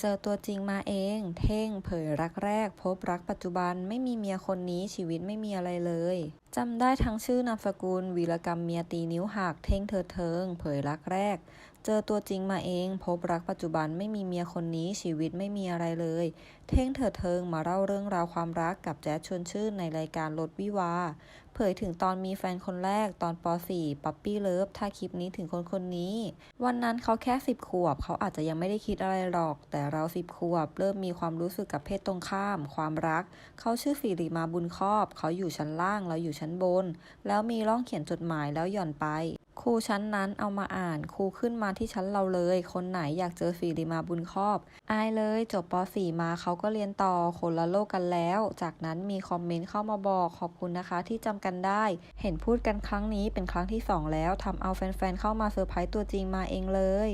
เจอตัวจริงมาเอง เท่งเผยรักแรก พบรักปัจจุบันไม่มีเมียคนนี้ชีวิตไม่มีอะไรเลยจำได้ทั้งชื่อนามสกุลวีรกรรมเมียตีนิ้วหักเท่งเธอเทิง เผยรักแรก เจอตัวจริงมาเอง พบรักปัจจุบันไม่มีเมียคนนี้ชีวิตไม่มีอะไรเลย เท่งเธอเทิงมาเล่าเรื่องราวความรักกับแจ๊ดชวนชื่นในรายการรถวิวา เผยถึงตอนมีแฟนคนแรกตอนป .4 ปั๊ปปี้เลิฟถ้าคลิปนี้ถึงคนคนนี้ วันนั้นเขาแค่สิบขวบ เขาอาจจะยังไม่ได้คิดอะไรหรอก แต่เราสิบขวบ เริ่มมีความรู้สึกกับเพศตรงข้าม ความรัก เขาชื่อสิริมาบุญครอบ เขาอยู่ชั้นล่างเราอยู่ชั้นบน แล้วมีร่องเขียนจดหมายแล้วหย่อนไป ครูชั้นนั้นเอามาอ่านครูขึ้นมาที่ชั้นเราเลย คนไหนอยากเจอสิริมาบุญครอบอายเลยจบป .4 มาเขาก็เรียนต่อคนละโลกกันแล้ว จากนั้นมีคอมเมนต์เข้ามาบอกขอบคุณนะคะที่จำกันได้ เห็นพูดกันครั้งนี้เป็นครั้งที่สองแล้วทำเอาแฟนๆเข้ามาเซอร์ไพรส์ตัวจริงมาเองเลย